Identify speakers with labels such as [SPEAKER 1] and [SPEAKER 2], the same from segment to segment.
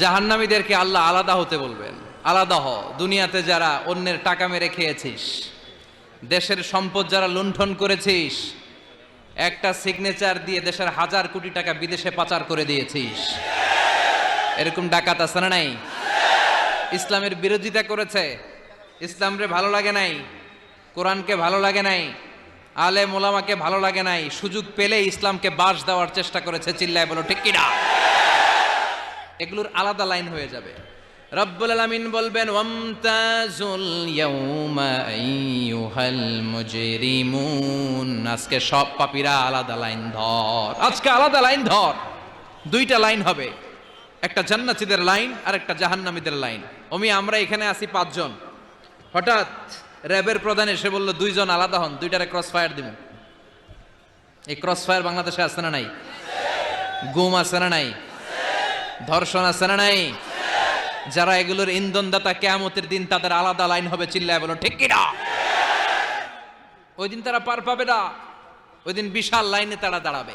[SPEAKER 1] জাহান্নামীদেরকে আল্লাহ আলাদা হতে বলবেন। আলাদা হ, দুনিয়াতে যারা অন্যের টাকা মেরে খেয়েছিস, দেশের সম্পদ যারা লুণ্ঠন করেছিস, একটা সিগনেচার দিয়ে দেশের হাজার কোটি টাকা বিদেশে পাচার করে দিয়েছিস। এরকম ডাকাত আছে না নাই? ইসলামের বিরোধিতা করেছে। ইসলামরে ভালো লাগে নাই? কোরআনকে ভালো লাগে নাই? আলে মোলামাকে ভালো লাগে নাই? সুযোগ পেলে ইসলামকে বাস দেওয়ার চেষ্টা করেছে, চিল্লায় বলো, ঠিক কিনা? এগুলোর আলাদা লাইন হয়ে যাবে। রব্বুল আলামিন বলবেন, ওয়ামতাজুল ইয়াউমা আইয়ুহাল আজকে সব পাপীরা আলাদা লাইন ধর। আজকে আলাদা লাইন ধর। দুইটা লাইন হবে। একটা জান্নাতীদের লাইন আর একটা জাহান্নামীদের লাইন। অমি, আমরা এখানে আছি পাঁচজন। হঠাৎ র্যাবের প্রধান এসে বলল, দুইজন আলাদা হন, দুইটারে ক্রস ফায়ার দিব। এই ক্রস ফায়ার বাংলাদেশে আছে না নাই? গুম আছে না নাই? ধর্ষণ আছে না নাই? যারা এগুলোর ইন্ধনদাতা কেয়ামতের দিন তাদের আলাদা লাইন হবে চিল্লায় বলো, ঠিক কিনা? ওই দিন তারা পার পাবে না। ওই দিন বিশাল লাইনে তারা দাঁড়াবে।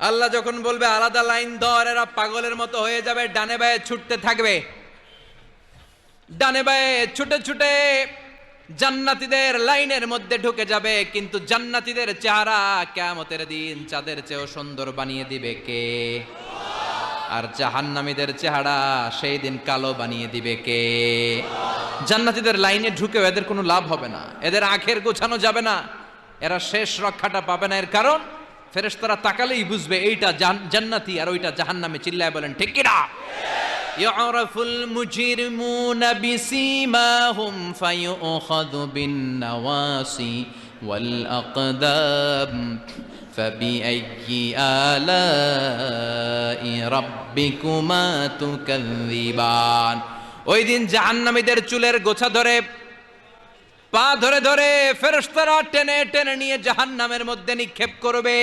[SPEAKER 1] আল্লাহ যখন বলবে, আলাদা লাইন ধর, এরা পাগলের মতো হয়ে যাবে, ডানে বায়ে ছুটতে থাকবে। ডানে বায়ে ছুটে ছুটে জান্নাতীদের লাইনের মধ্যে ঢুকে যাবে, কিন্তু জান্নাতীদের চেহারা কেয়ামতের দিন চাঁদের চেয়েও সুন্দর বানিয়ে দিবে কে? আর জাহান্নামীদের চেহারা সেই দিন কালো বানিয়ে দিবে কে? জান্নাতীদের লাইনে ঢুকেও এদের কোনো লাভ হবে না। এদের আখের গোছানো যাবে না। এরা শেষ রক্ষাটা পাবে না। এর কারণ ফেরেস্তারা তাকালেই বুঝবে এইটা জান্নাতি আর ওইটা জাহান্নামে চিল্লায় বলেন, ঠিক কিনা? ইয়ারাফুল মুজিরমুনা বিসিমাহুম ফায়ুখাযু বিন নাওয়াসি। والأقدام فبأي آلاء ربكما تكذبان ওই দিন জাহান্নামীদের চুলের গোছা ধরে পা ধরে ধরে ফেরেশতারা টেনে টেনে নিয়ে জাহান্নামের মধ্যে নিক্ষেপ করবে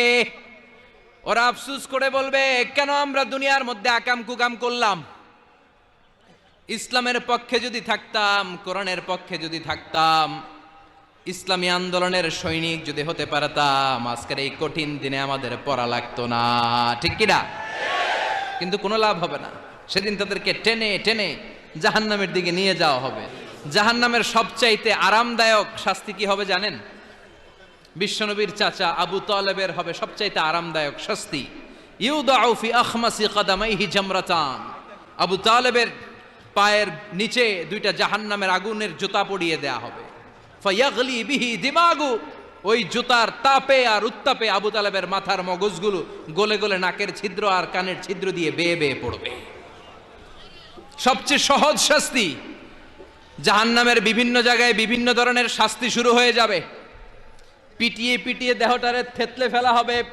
[SPEAKER 1] ওরা আফসুস করে বলবে কেন আমরা দুনিয়ার মধ্যে আকাম কুকাম করলাম ইসলামের পক্ষে যদি থাকতাম কোরআনের পক্ষে যদি থাকতাম ইসলামী আন্দোলনের সৈনিক যদি হতে পারতাম, আজকের এই কঠিন দিনে আমাদের পড়া লাগতো না। ঠিক কিনা? কিন্তু কোনো লাভ হবে না। সেদিন তাদেরকে টেনে টেনে জাহান্নামের দিকে নিয়ে যাওয়া হবে। জাহান্নামের সবচাইতে আরামদায়ক শাস্তি কি হবে জানেন? বিশ্বনবীর চাচা আবু তালেবের হবে সবচাইতে আরামদায়ক শাস্তি। ইউদাউ ফি আখমাসি কাদামাইহি জামরাতান। আবু তালেবের পায়ের নিচে দুইটা জাহান্নামের আগুনের জুতা পড়িয়ে দেয়া হবে। ফায়াগলি বিহি দিমাগু। ওই জুতার তাপে আর উত্তাপে আবু তালেবের মাথার মগজগুলো গলে গলে নাকের ছিদ্র আর কানের ছিদ্র দিয়ে বেয়ে বেয়ে পড়বে। সবচেয়ে সহজ শাস্তি, জাহান্নামের বিভিন্ন জায়গায় বিভিন্ন ধরনের শাস্তি শুরু হয়ে যাবে। পিটিয়ে পিটিয়ে দেহটারে থেতলে ফেলা হবে।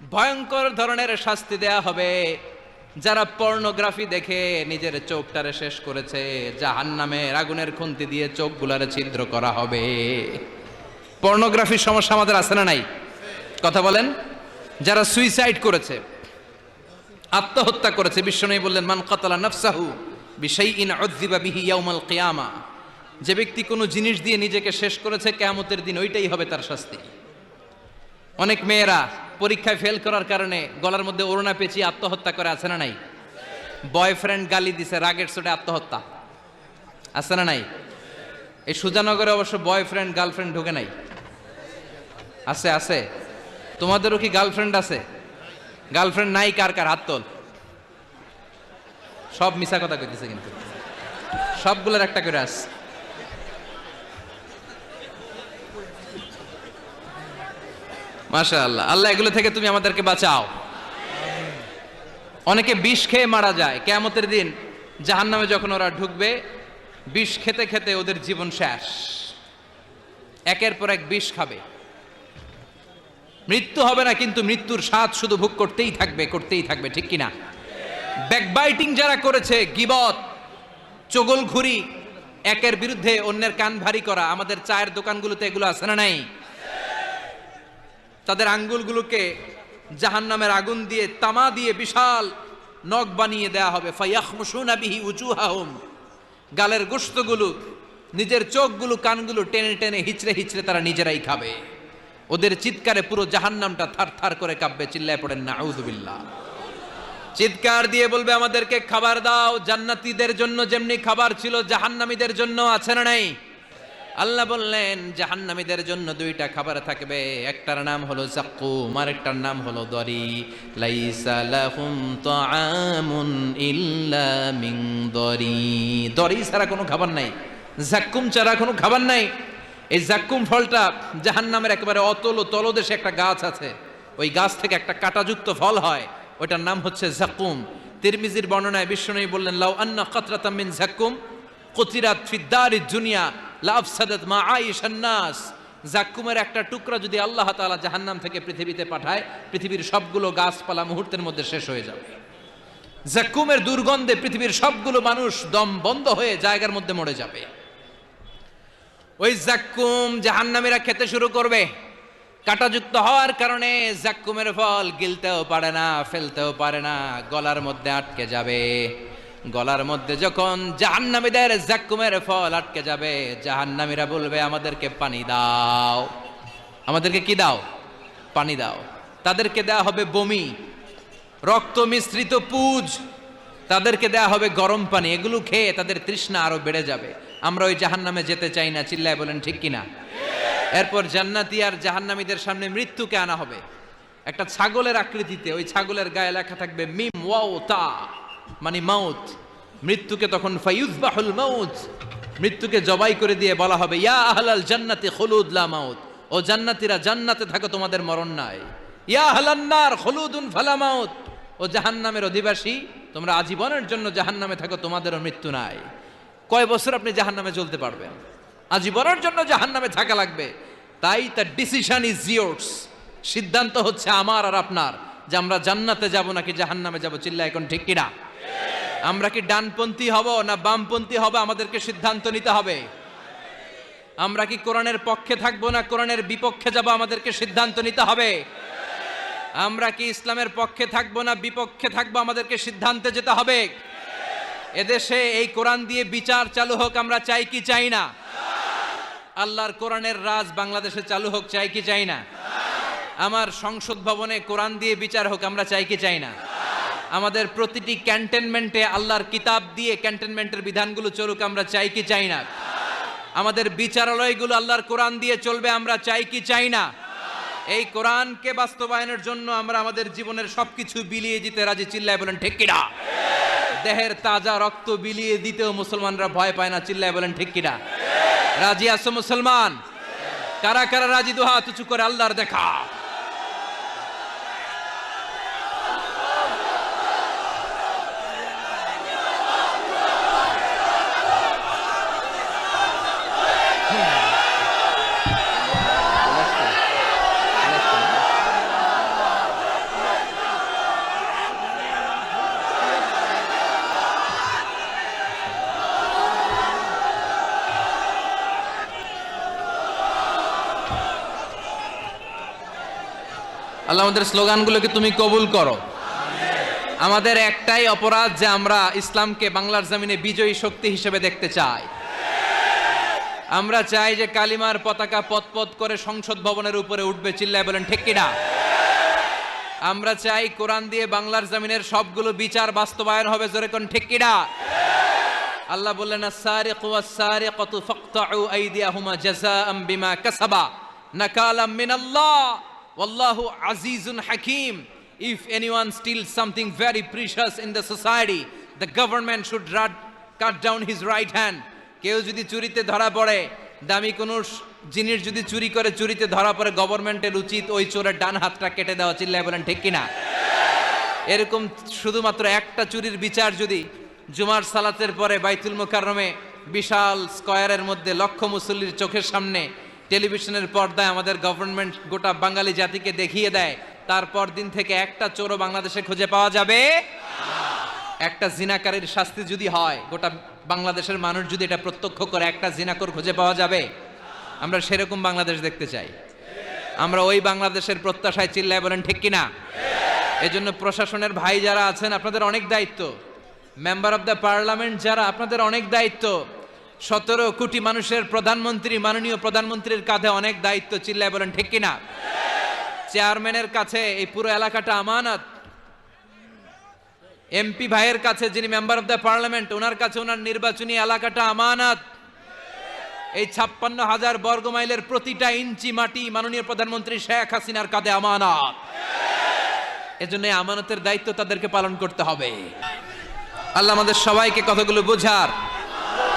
[SPEAKER 1] ভয়ঙ্কর ধরনের শাস্তি দেয়া হবে। যারা পর্নোগ্রাফি দেখে নিজের চোখটারে শেষ করেছে, জাহান্নামের আগুনের খুন্তি দিয়ে চোখগুলারে ছিদ্র করা হবে। পর্নোগ্রাফির সমস্যা আমাদের আছে না নাই? কথা বলেন। যারা সুইসাইড করেছে, আত্মহত্যা করেছে, বিশ্ব বিশ্বনবী বললেন, মান কাতালা নাফসাহু বিশাইইন উযযিবা বিহি ইয়াউমাল কিয়ামা। যে ব্যক্তি কোনো জিনিস দিয়ে নিজেকে শেষ করেছে, কেয়ামতের দিন ওইটাই হবে তার শাস্তি। অনেক মেয়েরা পরীক্ষায় ফেল করার কারণে গলার মধ্যে ওড়না পেঁচিয়ে আত্মহত্যা করে, আছে না নাই? বয়ফ্রেন্ড গালি দিছে, রাগের চোটে আত্মহত্যা, আছে না নাই? এই সুজানগরে অবশ্য বয়ফ্রেন্ড গার্লফ্রেন্ড ঢুকে নাই। আছে আছে। তোমাদেরও কি গার্লফ্রেন্ড আছে? গার্লফ্রেন্ড নাই কার কার? হাত তোল। সব মিছা কথা কইতেছে কিন্তু। সবগুলোর একটা করে আস। মাশা আল্লাহ আল্লাহ এগুলো থেকে তুমি আমাদেরকে বাঁচাও। অনেকে বিষ খেয়ে মারা যায়। কেয়ামতের দিন জাহান নামে যখন ওরা ঢুকবে, বিষ খেতে খেতে ওদের জীবন শেষ। একের পর এক বিষ খাবে। মৃত্যু হবে না, কিন্তু মৃত্যুর স্বাদ শুধু ভোগ করতেই থাকবে করতেই থাকবে, ঠিক কিনা? ব্যাকবাইটিং যারা করেছে, গিবত চগল ঘুরি একের বিরুদ্ধে অন্যের কান ভারী করা, আমাদের চায়ের দোকানগুলোতে এগুলো আছে না নাই? তাদের আঙ্গুলগুলোকে জাহান নামের আগুন দিয়ে তামা দিয়ে বিশাল নখ বানিয়ে দেয়া হবে। ফাইয়াখমুসুনা বিহি উজুহাহুম। গালের গোস্তগুলো নিজের চোখগুলো, কানগুলো টেনে টেনে হিচড়ে হিচড়ে তারা নিজেরাই খাবে। ওদের চিৎকারে পুরো জাহান্নামটা থার থার করে কাঁপবে, চিল্লায় পড়েন না আউযুবিল্লাহ চিৎকার দিয়ে বলবে, আমাদেরকে খাবার দাও, জান্নাতীদের জন্য যেমনি খাবার ছিল, জাহান্নামীদের জন্য আছে না নাই? আল্লাহ বললেন, জাহান্নামীদের জন্য দুইটা খাবার থাকবে। একটার নাম হলো জাক্কুম আরেকটার নাম হলো দরি। লাইসা লাহুম তাআমুন ইল্লা মিন দরি। দরি ছাড়া কোনো খাবার নাই, জাক্কুম ছাড়া কোনো খাবার নাই। এই জাক্কুম ফলটা জাহান্নামের একেবারে অতল তলদেশে একটা গাছ আছে। ওই গাছ থেকে একটা কাঁটাযুক্ত ফল হয়, ওইটার নাম হচ্ছে জাক্কুম। তিরমিজির বর্ণনায় বিষ্ণু বললেন, লাউ আন্না কাতরাতাম মিন জাক্কুম, কতিরাত ফিদ্দারি দুনিয়া লাভ সাদাত মা আইশান্নাস জাক্কুমের একটা টুকরা যদি আল্লাহ তাআলা জাহান্নাম থেকে পৃথিবীতে পাঠায়, পৃথিবীর সবগুলো গাছপালা মুহূর্তের মধ্যে শেষ হয়ে যাবে। জাক্কুমের দুর্গন্ধে পৃথিবীর সবগুলো মানুষ দম বন্ধ হয়ে জায়গার মধ্যে মরে যাবে। ওই জাক্কুম জাহান্নামীরা খেতে শুরু করবে। কাঁটাযুক্ত হওয়ার কারণে জাক্কুমের ফল গিলতেও পারে না, ফেলতেও পারে না, গলার মধ্যে আটকে যাবে। গলার মধ্যে যখন জাহান্নামীদের জাক্কুমের ফল আটকে যাবে, জাহান্নামীরা বলবে, আমাদেরকে পানি দাও। আমাদেরকে কি দাও? পানি দাও। তাদেরকে দেওয়া হবে বমি, রক্ত মিশ্রিত পুজ। তাদেরকে দেয়া হবে গরম পানি। এগুলো খেয়ে তাদের তৃষ্ণা আরও বেড়ে যাবে। আমরা ওই জাহান্নামে যেতে চাই না, চিল্লায় বলেন, ঠিক কিনা? এরপর জান্নাতি আর জাহান্নামীদের সামনে মৃত্যুকে আনা হবে। একটা ছাগলের আকৃতিতে, ওই ছাগলের গায়ে লেখা থাকবে, মিম ওয়াও তা মানে মাউত। মৃত্যুকে তখন ফায়ুজবাহুল মাউত। মৃত্যুকে জবাই করে দিয়ে বলা হবে, ইয়া আহলাল জান্নাতি খুলুদ লা মাউত। ও জান্নাতীরা, জান্নাতে থাকো, তোমাদের মরণ নাই। ইয়া আহলান্নার খুলুদুন ফালা মাউত। ও জাহান্নামের অধিবাসী, তোমরা আজীবনের জন্য জাহান্নামে থাকো, তোমাদেরও মৃত্যু নাই। কয় বছর আপনি জাহান্নামে চলতে পারবেন? আজীবনের জন্য জাহান্নামে থাকা লাগবে। তাই তার ডিসিশন ইজ জিওর্স সিদ্ধান্ত হচ্ছে আমার আর আপনার, যে আমরা জান্নাতে যাব নাকি জাহান্নামে যাব চিল্লা এখন ঠিক কিনা? আমরা কি ডানপন্থী হব না বামপন্থী হব? আমাদেরকে সিদ্ধান্ত নিতে হবে। আমরা কি কোরআনের পক্ষে থাকব না কোরআনের বিপক্ষে যাব? আমাদেরকে সিদ্ধান্ত নিতে হবে। আমরা কি ইসলামের পক্ষে থাকব না বিপক্ষে থাকব? আমাদেরকে সিদ্ধান্তে যেতে হবে। এদেশে এই কোরআন দিয়ে বিচার চালু হোক, আমরা চাই কি চাই না? আল্লাহর কোরআনের রাজ বাংলাদেশে চালু হোক, চাই কি চাই না? আমার সংসদ ভবনে কোরআন দিয়ে বিচার হোক, আমরা চাই কি চাই না? আমাদের প্রতিটি ক্যান্টনমেন্টে আল্লাহর কিতাব দিয়ে ক্যান্টনমেন্টের বিধানগুলো চলুক, আমরা চাই কি চাই না? আমাদের বিচারালয়গুলো আল্লাহর কোরআন দিয়ে চলবে, আমরা চাই কি চাই না? এই কোরআনকে বাস্তবায়নের জন্য আমরা আমাদের জীবনের সবকিছু বিলিয়ে দিতে রাজি, চিল্লায় বলেন, ঠিক কিনা? দেহের তাজা রক্ত বিলিয়ে দিতেও মুসলমানরা ভয় পায় না, চিল্লায় বলেন, ঠিক কিনা? রাজি আছো মুসলমান? কারা কারা রাজি দোহা তুচু করে আল্লাহর দেখা? আল্লাহ, আমাদের স্লোগানগুলোকে তুমি কবুল করো। আমাদের একটাই অপরাধ যে আমরা ইসলামকে বাংলার জমিনে বিজয়ী শক্তি হিসেবে দেখতে চাই। আমরা চাই যে কালিমার পতাকা পথ করে সংসদ ভবনের উপরে উঠবে, চিল্লায় বলেন, ঠিক কিনা? আমরা চাই কোরআন দিয়ে বাংলার জমিনের সবগুলো বিচার বাস্তবায়ন হবে, জোরে কোন ঠিক কিনা? আল্লাহ বললেন, আস-সারিকু ওয়াস-সারিকাতু ফাকতাউ আইদিয়াহুমা বিমা কাসাবা নাকালাম মিনাল্লাহ। ওয়াল্লাহু আজিজুন হাকীম if anyone steals something very precious in the society, the government should cut down his right hand. কেউ যদি চুরিতে ধরা পড়ে, দামি কোনো জিনিস যদি চুরি করে, চুরিতে ধরা পড়ে, গভর্নমেন্টের উচিত ওই চোরের ডান হাতটা কেটে দেওয়া, চিল্লায় বলেন, ঠিক কিনা? এরকম শুধুমাত্র একটা চুরির বিচার যদি জুমার সালাতের পরে বাইতুল মোকাররমে বিশাল স্কয়ারের মধ্যে লক্ষ মুসল্লির চোখের সামনে টেলিভিশনের পর্দায় আমাদের গভর্নমেন্ট গোটা বাঙালি জাতিকে দেখিয়ে দেয়। তারপর দিন থেকে একটা চোরও বাংলাদেশে খুঁজে পাওয়া যাবে? একটা জিনাকারীর শাস্তি যদি হয়, গোটা বাংলাদেশের মানুষ যদি এটা প্রত্যক্ষ করে, একটা জিনাকর খুঁজে পাওয়া যাবে? আমরা সেরকম বাংলাদেশ দেখতে চাই। আমরা ওই বাংলাদেশের প্রত্যাশায় চিল্লায় বলেন, ঠিক কিনা? এজন্য প্রশাসনের ভাই যারা আছেন, আপনাদের অনেক দায়িত্ব। মেম্বার অফ দ্য পার্লামেন্ট যারা, আপনাদের অনেক দায়িত্ব। সতেরো কোটি মানুষের প্রধানমন্ত্রী, মাননীয় প্রধানমন্ত্রীর কাঁধে অনেক দায়িত্ব চিল্লায় বলেন, ঠিক কিনা? চেয়ারম্যানের কাছে এই পুরো এলাকাটা আমানত। এমপি ভাইয়ের কাছে যিনি মেম্বার অফ দ্য পার্লামেন্ট, ওনার কাছে ওনার নির্বাচনী এলাকাটা আমানত। এই ছাপ্পান্ন হাজার বর্গ মাইলের প্রতিটা ইঞ্চি মাটি মাননীয় প্রধানমন্ত্রী শেখ হাসিনার কাঁধে আমানত। এজন্য আমানতের দায়িত্ব তাদেরকে পালন করতে হবে। আল্লাহ আমাদের সবাইকে কথাগুলো বোঝার।